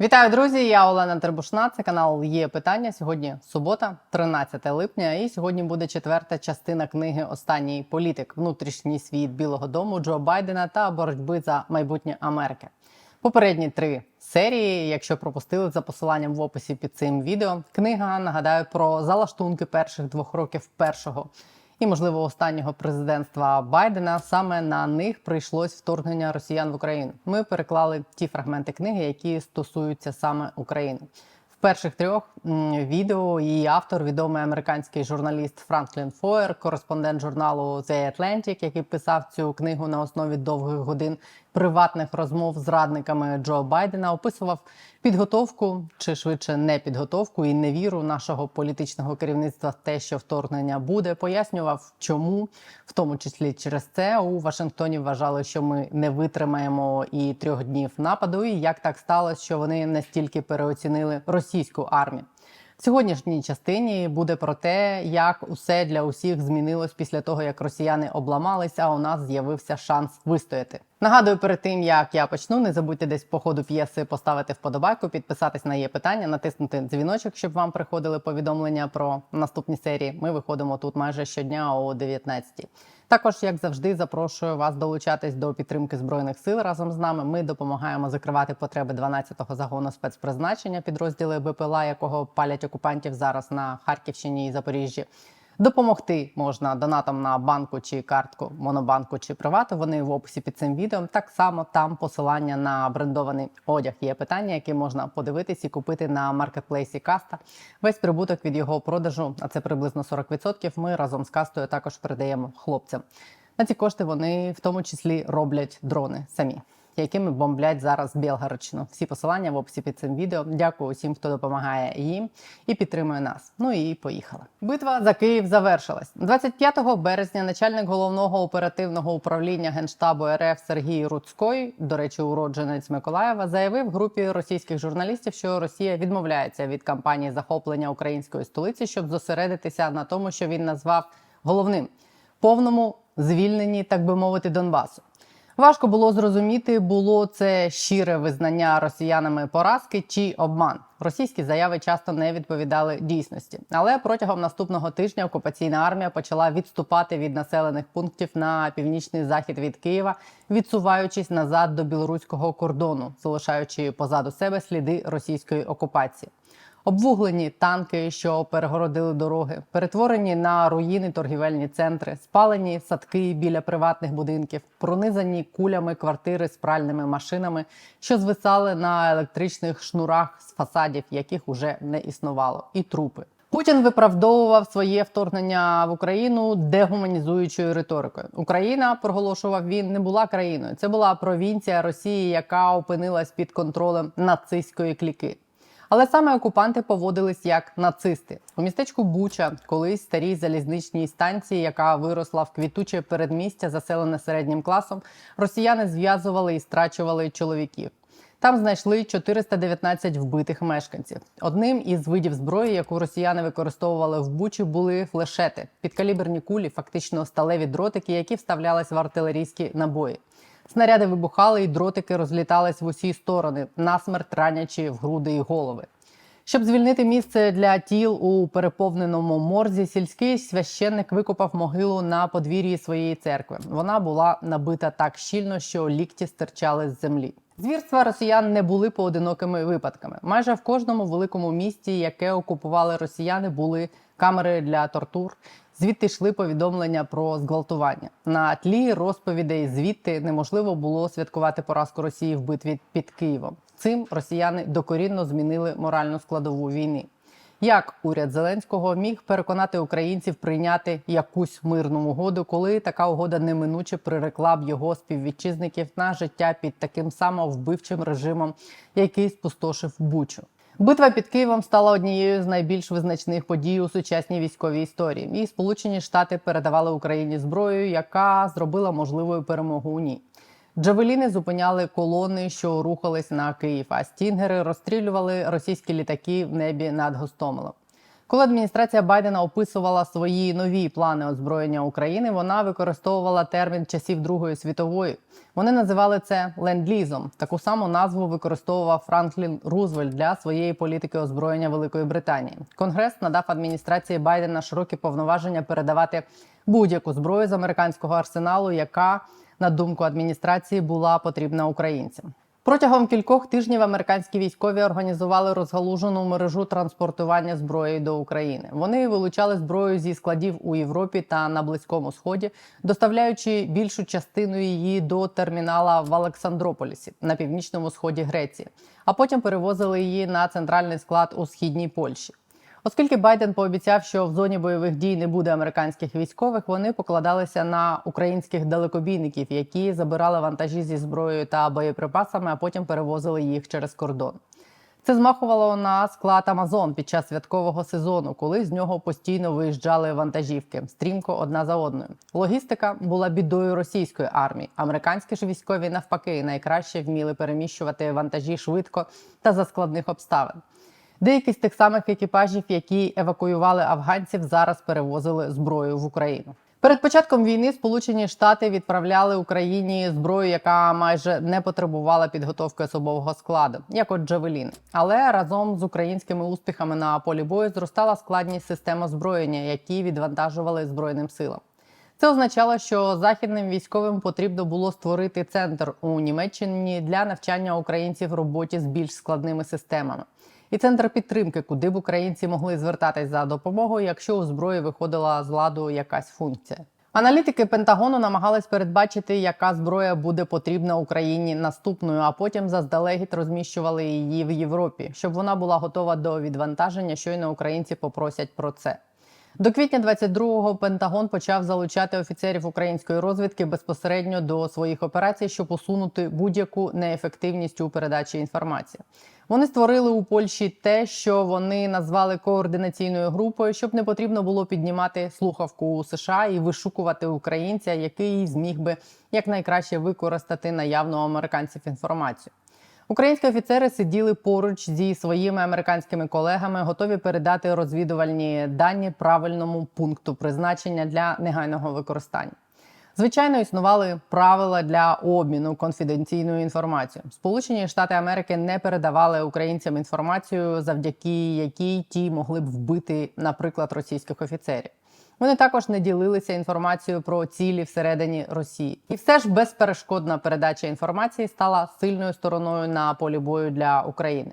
Вітаю, друзі! Я Олена Тербушна. Це канал Є питання. Сьогодні субота, 13 липня. І сьогодні буде четверта частина книги Останній політик, внутрішній світ Білого Дому Джо Байдена та боротьби за майбутнє Америки. Попередні три серії, якщо пропустили за посиланням в описі під цим відео, книга нагадаю про залаштунки перших двох років першого і, можливо, останнього президентства Байдена. Саме на них прийшлось вторгнення росіян в Україну. Ми переклали ті фрагменти книги, які стосуються саме України. В перших трьох відео її автор, відомий американський журналіст Франклін Фоєр, кореспондент журналу The Atlantic, який писав цю книгу на основі довгих годин приватних розмов з радниками Джо Байдена, описував підготовку чи швидше не підготовку і невіру нашого політичного керівництва в те, що вторгнення буде. Пояснював, чому в тому числі через це у Вашингтоні вважали, що ми не витримаємо і трьох днів нападу, і як так сталося, що вони настільки переоцінили російську армію. В сьогоднішній частині буде про те, як усе для усіх змінилось після того, як росіяни обламалися, а у нас з'явився шанс вистояти. Нагадую, перед тим як я почну, не забудьте десь по ходу п'єси поставити вподобайку, підписатись на є питання, натиснути дзвіночок, щоб вам приходили повідомлення про наступні серії. Ми виходимо тут майже щодня о 19 також, як завжди, запрошую вас долучатись до підтримки збройних сил разом з нами. Ми допомагаємо закривати потреби 12-го загону спецпризначення, підрозділи БПЛА, якого палять окупантів зараз на Харківщині і Запоріжжі. Допомогти можна донатом на банку чи картку Монобанку чи Привату. Вони в описі під цим відео. Так само там посилання на брендований одяг. Є питання, які можна подивитись і купити на маркетплейсі Каста. Весь прибуток від його продажу, а це приблизно 40%, Ми разом з кастою також передаємо хлопцям. На ці кошти вони в тому числі роблять дрони самі якими бомблять зараз Білгородщину. Всі посилання в описі під цим відео. Дякую усім, хто допомагає їм і підтримує нас. Ну і поїхали. Битва за Київ завершилась 25 березня. Начальник головного оперативного управління генштабу РФ Сергій Руцькой, до речі, уродженець Миколаєва, заявив групі російських журналістів, що Росія відмовляється від кампанії захоплення української столиці, щоб зосередитися на тому, що він назвав головним повному звільненні, так би мовити, Донбасу. Важко було зрозуміти, було це щире визнання росіянами поразки чи обман. Російські заяви часто не відповідали дійсності. Але протягом наступного тижня окупаційна армія почала відступати від населених пунктів на північний захід від Києва, відсуваючись назад до білоруського кордону, залишаючи позаду себе сліди російської окупації. Обвуглені танки, що перегородили дороги, перетворені на руїни торгівельні центри, спалені садки біля приватних будинків, пронизані кулями квартири з пральними машинами, що звисали на електричних шнурах з фасадів, яких уже не існувало, і трупи. Путін виправдовував своє вторгнення в Україну дегуманізуючою риторикою. Україна проголошував він не була країною. Це була провінція Росії, яка опинилась під контролем нацистської кліки. Але саме окупанти поводились як нацисти у містечку Буча, колись старій залізничній станції, яка виросла в квітуче передмістя, заселене середнім класом. Росіяни зв'язували і страчували чоловіків. Там знайшли 419 вбитих мешканців. Одним із видів зброї, яку росіяни використовували в Бучі, були флешети, підкаліберні кулі, фактично сталеві дротики, які вставлялись в артилерійські набої. Снаряди вибухали, і дротики розлітались в усі сторони, насмерть ранячи в груди і голови. Щоб звільнити місце для тіл у переповненому морзі, сільський священник викопав могилу на подвір'ї своєї церкви. Вона була набита так щільно, що лікті стирчали з землі. Звірства росіян не були поодинокими випадками. Майже в кожному великому місті, яке окупували росіяни, були камери для тортур. Звідти йшли повідомлення про зґвалтування. На тлі розповідей звідти неможливо було святкувати поразку Росії в битві під Києвом. Цим росіяни докорінно змінили моральну складову війни. Як уряд Зеленського міг переконати українців прийняти якусь мирну угоду, коли така угода неминуче прирекла б його співвітчизників на життя під таким самовбивчим режимом, який спустошив Бучу? Битва під Києвом стала однією з найбільш визначних подій у сучасній військовій історії. І Сполучені Штати передавали Україні зброю, яка зробила можливою перемогу у ній. Джавеліни зупиняли колони, що рухались на Київ, а стінгери розстрілювали російські літаки в небі над Гостомелем. Коли адміністрація Байдена описувала свої нові плани озброєння України, вона використовувала термін часів Другої світової. Вони називали це ленд-лізом. Таку саму назву використовував Франклін Рузвельт для своєї політики озброєння Великої Британії. Конгрес надав адміністрації Байдена широкі повноваження передавати будь-яку зброю з американського арсеналу, яка на думку адміністрації була потрібна українцям. Протягом кількох тижнів американські військові організували розгалужену мережу транспортування зброї до України. Вони вилучали зброю зі складів у Європі та на Близькому Сході, доставляючи більшу частину її до термінала в Олександрополісі на північному сході Греції, а потім перевозили її на центральний склад у східній Польщі. Оскільки Байден пообіцяв, що в зоні бойових дій не буде американських військових, вони покладалися на українських далекобійників, які забирали вантажі зі зброєю та боєприпасами, а потім перевозили їх через кордон. Це змахувало на склад Амазон під час святкового сезону, коли з нього постійно виїжджали вантажівки стрімко одна за одною. Логістика була бідою російської армії. Американські ж військові навпаки найкраще вміли переміщувати вантажі швидко та за складних обставин. Деякі з тих самих екіпажів, які евакуювали афганців, зараз перевозили зброю в Україну. Перед початком війни Сполучені Штати відправляли Україні зброю, яка майже не потребувала підготовки особового складу, як от Джавелін. Але разом з українськими успіхами на полі бою зростала складність систем озброєння, які відвантажували збройним силам. Це означало, що західним військовим потрібно було створити центр у Німеччині для навчання українців роботі з більш складними системами. І центр підтримки, куди б українці могли звертатись за допомогою, якщо у зброї виходила з ладу якась функція. Аналітики Пентагону намагались передбачити, яка зброя буде потрібна Україні наступною, а потім заздалегідь розміщували її в Європі, щоб вона була готова до відвантаження. Щойно українці попросять про це. До квітня 22-го Пентагон почав залучати офіцерів української розвідки безпосередньо до своїх операцій, щоб усунути будь-яку неефективність у передачі інформації. Вони створили у Польщі те, що вони назвали координаційною групою, щоб не потрібно було піднімати слухавку у США і вишукувати українця, який зміг би якнайкраще використати наявну американців інформацію. Українські офіцери сиділи поруч зі своїми американськими колегами, готові передати розвідувальні дані правильному пункту призначення для негайного використання. Звичайно, існували правила для обміну конфіденційною інформацією. Сполучені Штати Америки не передавали українцям інформацію, завдяки якій ті могли б вбити, наприклад, російських офіцерів. Вони також не ділилися інформацією про цілі всередині Росії, і все ж безперешкодна передача інформації стала сильною стороною на полі бою для України.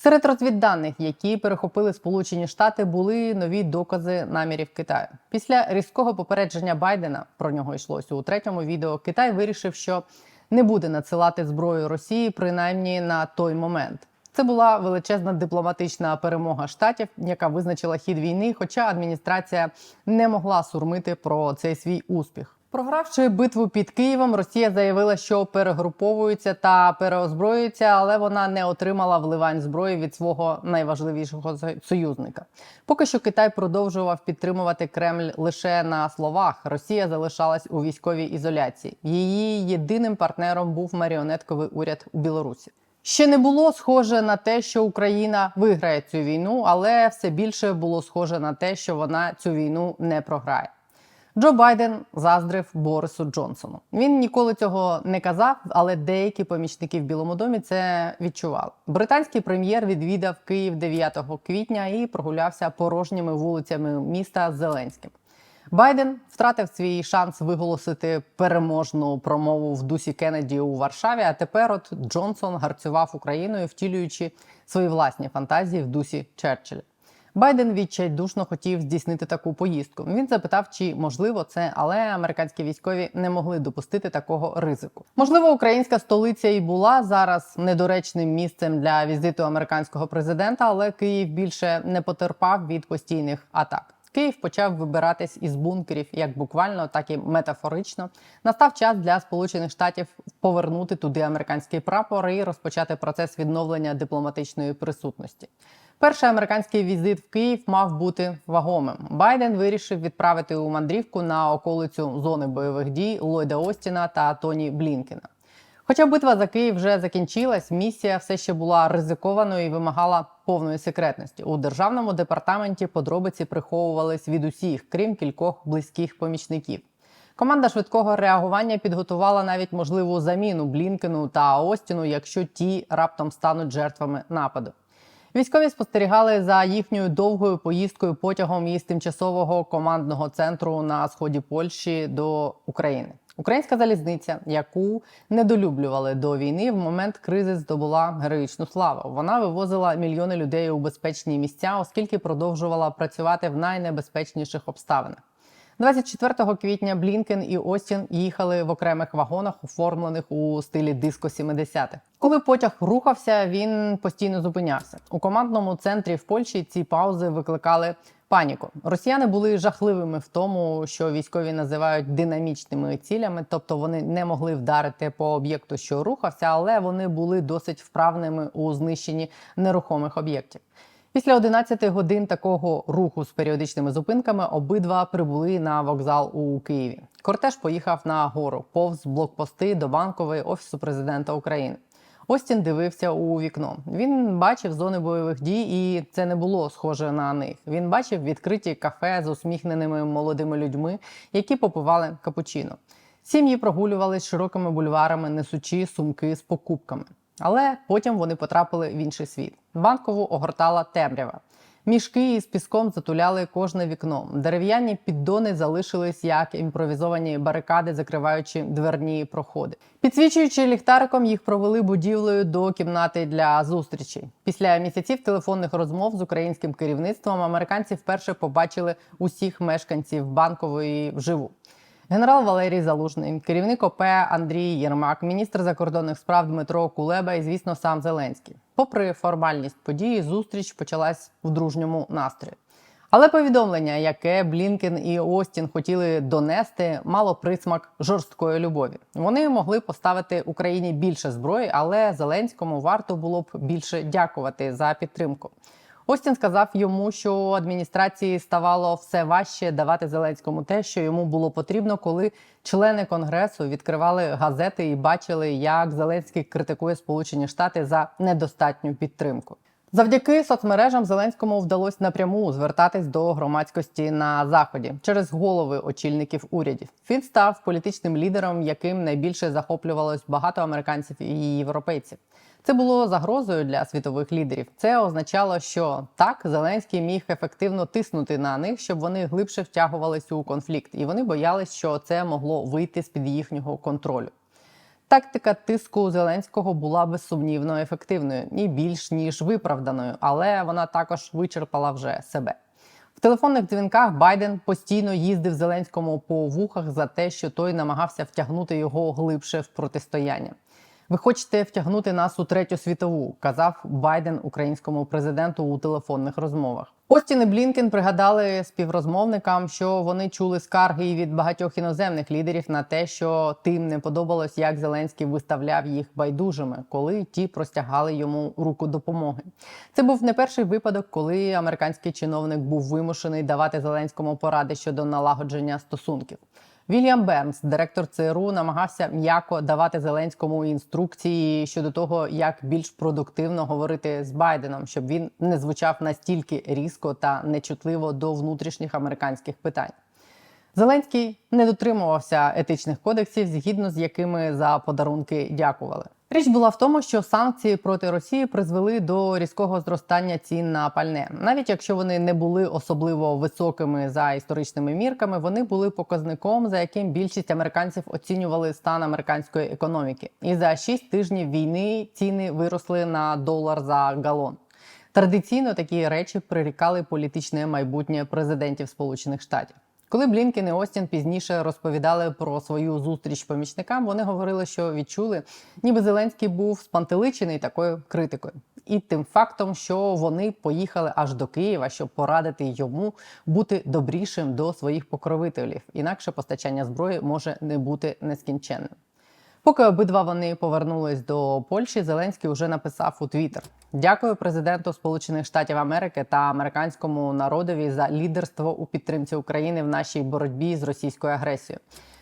Серед розвідданих, які перехопили Сполучені Штати, були нові докази намірів Китаю. Після різкого попередження Байдена про нього йшлося у третьому відео. Китай вирішив, що не буде надсилати зброю Росії, принаймні на той момент. Це була величезна дипломатична перемога штатів, яка визначила хід війни. Хоча адміністрація не могла сурмити про цей свій успіх. Програвши битву під Києвом, Росія заявила, що перегруповується та переозброюється, але вона не отримала вливань зброї від свого найважливішого союзника. Поки що Китай продовжував підтримувати Кремль лише на словах. Росія залишалась у військовій ізоляції. Її єдиним партнером був маріонетковий уряд у Білорусі. Ще не було схоже на те, що Україна виграє цю війну, але все більше було схоже на те, що вона цю війну не програє. Джо Байден заздрив Борису Джонсону. Він ніколи цього не казав, але деякі помічники в Білому домі це відчували. Британський прем'єр відвідав Київ 9 квітня і прогулявся порожніми вулицями міста Зеленським. Байден втратив свій шанс виголосити переможну промову в дусі Кеннеді у Варшаві. А тепер от Джонсон гарцював Україною, втілюючи свої власні фантазії в дусі Черчилля. Байден відчайдушно хотів здійснити таку поїздку. Він запитав, чи можливо це, але американські військові не могли допустити такого ризику. Можливо, українська столиця і була зараз недоречним місцем для візиту американського президента, але Київ більше не потерпав від постійних атак. Київ почав вибиратись із бункерів як буквально, так і метафорично. Настав час для Сполучених Штатів повернути туди американський прапор і розпочати процес відновлення дипломатичної присутності. Перший американський візит в Київ мав бути вагомим. Байден вирішив відправити у мандрівку на околицю зони бойових дій Ллойда Остіна та Тоні Блінкена. Хоча битва за Київ вже закінчилась, місія все ще була ризикованою і вимагала повної секретності. У державному департаменті подробиці приховувались від усіх, крім кількох близьких помічників. Команда швидкого реагування підготувала навіть можливу заміну Блінкену та Остіну, якщо ті раптом стануть жертвами нападу. Військові спостерігали за їхньою довгою поїздкою потягом із тимчасового командного центру на сході Польщі до України. Українська залізниця, яку недолюблювали до війни, в момент кризи здобула героїчну славу. Вона вивозила мільйони людей у безпечні місця, оскільки продовжувала працювати в найнебезпечніших обставинах. 24 квітня Блінкен і Остін їхали в окремих вагонах, оформлених у стилі диско 70-х. Коли потяг рухався, він постійно зупинявся. У командному центрі в Польщі ці паузи викликали паніку. Росіяни були жахливими в тому, що військові називають динамічними цілями, тобто вони не могли вдарити по об'єкту, що рухався, але вони були досить вправними у знищенні нерухомих об'єктів. Після 11 годин такого руху з періодичними зупинками обидва прибули на вокзал у Києві. Кортеж поїхав на гору повз блокпости до банкової офісу президента України. Остін дивився у вікно. Він бачив зони бойових дій, і це не було схоже на них. Він бачив відкриті кафе з усміхненими молодими людьми, які попивали капучино. Сім'ї прогулювались широкими бульварами, несучи сумки з покупками. Але потім вони потрапили в інший світ. Банкову огортала темрява. Мішки із піском затуляли кожне вікно. Дерев'яні піддони залишились як імпровізовані барикади, закриваючи дверні проходи. Підсвічуючи ліхтариком, їх провели будівлею до кімнати для зустрічей. Після місяців телефонних розмов з українським керівництвом американці вперше побачили усіх мешканців банкової вживу. Генерал Валерій Залужний, керівник ОП Андрій Єрмак, міністр закордонних справ Дмитро Кулеба і, звісно, сам Зеленський. Попри формальність події, зустріч почалась в дружньому настрої. Але повідомлення, яке Блінкен і Остін хотіли донести, мало присмак жорсткої любові. Вони могли поставити Україні більше зброї, але Зеленському варто було б більше дякувати за підтримку. Остін сказав йому, що адміністрації ставало все важче давати Зеленському те, що йому було потрібно, коли члени конгресу відкривали газети і бачили, як Зеленський критикує Сполучені Штати за недостатню підтримку. Завдяки соцмережам Зеленському вдалося напряму звертатись до громадськості на заході через голови очільників урядів. Він став політичним лідером, яким найбільше захоплювалось багато американців і європейців. Це було загрозою для світових лідерів. Це означало, що так Зеленський міг ефективно тиснути на них, щоб вони глибше втягувалися у конфлікт, і вони боялись, що це могло вийти з під їхнього контролю. Тактика тиску Зеленського була безсумнівно ефективною і більш ніж виправданою, але вона також вичерпала вже себе. В телефонних дзвінках Байден постійно їздив Зеленському по вухах за те, що той намагався втягнути його глибше в протистояння. Ви хочете втягнути нас у третю світову, казав Байден українському президенту у телефонних розмовах. Остін і Блінкен пригадали співрозмовникам, що вони чули скарги від багатьох іноземних лідерів на те, що тим не подобалось, як Зеленський виставляв їх байдужими, коли ті простягали йому руку допомоги. Це був не перший випадок, коли американський чиновник був вимушений давати Зеленському поради щодо налагодження стосунків. Вільям Бернс, директор ЦРУ, намагався м'яко давати Зеленському інструкції щодо того, як більш продуктивно говорити з Байденом, щоб він не звучав настільки різко та нечутливо до внутрішніх американських питань. Зеленський не дотримувався етичних кодексів, згідно з якими за подарунки дякували. Річ була в тому, що санкції проти Росії призвели до різкого зростання цін на пальне. Навіть якщо вони не були особливо високими за історичними мірками, вони були показником, за яким більшість американців оцінювали стан американської економіки. І за 6 тижнів війни ціни виросли на долар за галон. Традиційно такі речі прирікали політичне майбутнє президентів Сполучених Штатів. Коли Блінкен і Остін пізніше розповідали про свою зустріч помічникам, вони говорили, що відчули, ніби Зеленський був спантеличений такою критикою, і тим фактом, що вони поїхали аж до Києва, щоб порадити йому бути добрішим до своїх покровителів. Інакше постачання зброї може не бути нескінченним. Поки обидва вони повернулись до Польщі, Зеленський вже написав у Твіттер: Дякую президенту Сполучених Штатів Америки та американському народові за лідерство у підтримці України в нашій боротьбі з російською агресією.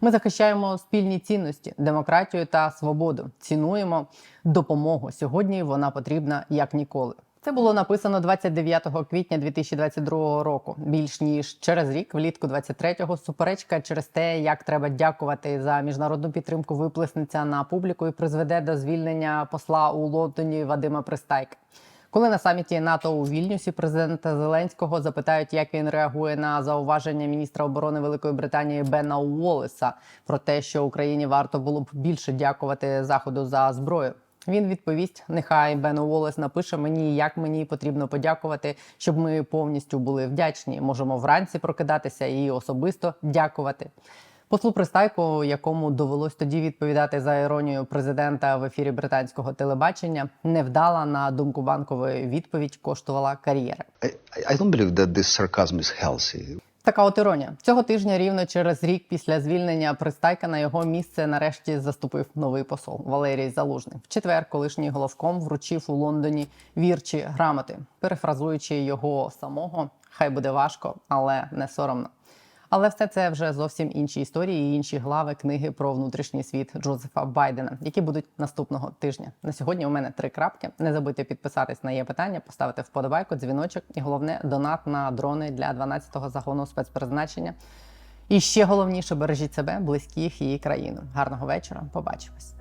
Ми захищаємо спільні цінності, демократію та свободу. Цінуємо допомогу. Сьогодні вона потрібна як ніколи. Це було написано 29 квітня 2022 року. Більш ніж через рік, влітку 23-го, суперечка через те, як треба дякувати за міжнародну підтримку, виплеснеться на публіку і призведе до звільнення посла у Лондоні Вадима Пристайка. Коли на саміті НАТО у Вільнюсі президента Зеленського запитають, як він реагує на зауваження міністра оборони Великої Британії Бена Уоллеса про те, що Україні варто було б більше дякувати заходу за зброю. Він відповість: нехай Бен Уоллес напише мені, як мені потрібно подякувати, щоб ми повністю були вдячні. Можемо вранці прокидатися і особисто дякувати. Послу Пристайку, якому довелось тоді відповідати за іронію президента в ефірі британського телебачення, невдала на думку банкової відповідь коштувала кар'єри. I, I don't believe that this sarcasm is healthy. Така от іронія цього тижня, рівно через рік після звільнення Пристайка на його місце нарешті заступив новий посол Валерій Залужний. В четвер колишній головком вручив у Лондоні вірчі грамоти, перефразуючи його самого. Хай буде важко, але не соромно. Але все це вже зовсім інші історії і інші глави книги про внутрішній світ Джозефа Байдена, які будуть наступного тижня. На сьогодні у мене три крапки. Не забудьте підписатись на є питання, поставити вподобайку, дзвіночок і головне донат на дрони для 12-го загону спецпризначення. І ще головніше бережіть себе, близьких і країну. Гарного вечора. Побачимось.